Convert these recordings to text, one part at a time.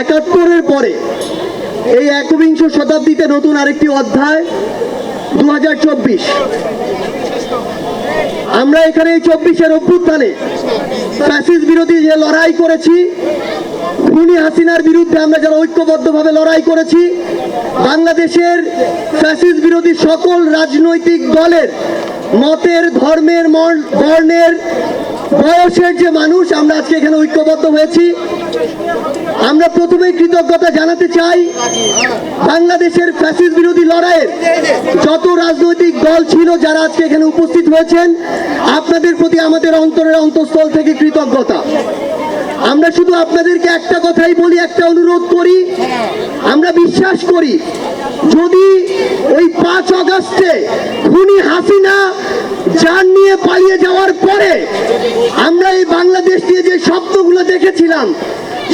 একাত্তরের পরে এই একবিংশ শতাব্দীতে নতুন আরেকটি অধ্যায় দু হাজার চব্বিশ। আমরা এখানে এই চব্বিশের অভ্যুত্থানে ফ্যাসিস বিরোধী যে লড়াই করেছি, খুনি হাসিনার বিরুদ্ধে আমরা যারা ঐক্যবদ্ধভাবে লড়াই করেছি, বাংলাদেশের ফ্যাসিস বিরোধী সকল রাজনৈতিক দলের মতের, ধর্মের বর্ণের, বয়সের যে মানুষ, আমরা আজকে এখানে ঐক্যবদ্ধ হয়েছি। আমরা প্রথমেই কৃতজ্ঞতা জানাতে চাই বাংলাদেশের ফ্যাসিস বিরোধী লড়াইয়ের যত রাজনৈতিক দল ছিল যারা আজকে এখানে উপস্থিত হয়েছেন, আপনাদের প্রতি আমাদের অন্তরের অন্তঃস্থল থেকে কৃতজ্ঞতা। আমরা শুধু আপনাদেরকে একটা কথাই বলি, একটা অনুরোধ করি, আমরা বিশ্বাস করি, যদি ওই পাঁচ অগস্টে খুনি হাসিনা যান নিয়ে পালিয়ে যাওয়ার পরে আমরা এই বাংলাদেশ নিয়ে যে স্বপ্নগুলো দেখেছিলাম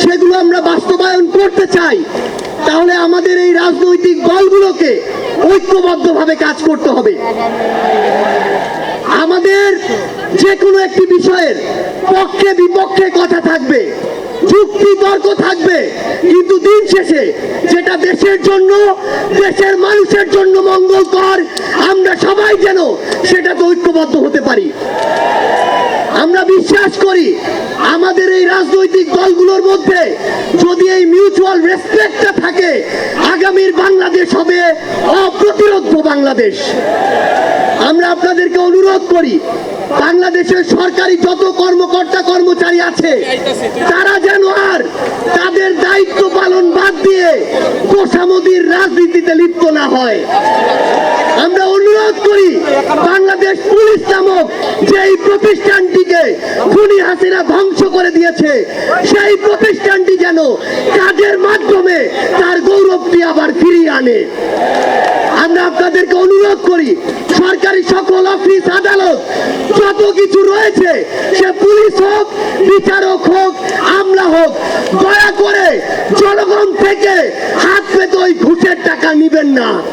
সেগুলো আমরা বাস্তবায়ন করতে চাই, তাহলে আমাদের এই রাজনৈতিক দলগুলোকে ঐক্যবদ্ধভাবে কাজ করতে হবে। আমাদের যে কোনো একটি বিষয়ের পক্ষে বিপক্ষে কথা থাকবে, যুক্তি তর্ক থাকবে, কিন্তু দিন শেষে যেটা দেশের জন্য, দেশের মানুষের জন্য মঙ্গলকর, আমরা সবাই যেন সেটাতে ঐক্যবদ্ধ হতে পারি। আমরা বিশ্বাস করি, আমাদের রাজনৈতিক দলগুলোর মধ্যে যদি এই মিউচুয়াল রেসপেক্টটা থাকে, আগামীর বাংলাদেশ হবে অপ্রতিরোধ বাংলাদেশ। আমরা আপনাদেরকে অনুরোধ করি, বাংলাদেশের সরকারি যত কর্মকর্তা কর্মচারী আছে, তারা যেন আর তাদের দায়িত্ব পালন বাদ দিয়ে গোসামদির রাজনীতিতে লিপ্ত না হয়। আমরা অনুরোধ করি, বাংলাদেশ পুলিশ নামক যেই প্রতিষ্ঠানটিকে খুনি হাসিনা করে দিয়েছে সেই প্রতিষ্ঠানটি যেন কাজের মাধ্যমে তার গৌরবটি আবার ফিরিয়ে আনে। আমরা আপনাদেরকে অনুরোধ করি, সরকারি সকল অফিস, আদালত, যত কিছু রয়েছে, সে পুলিশ হোক, বিচারক হোক, আমলা হোক, দয়া করে জনগণ থেকে হাত পেতে ওই ঘুষের টাকা নিবেন না।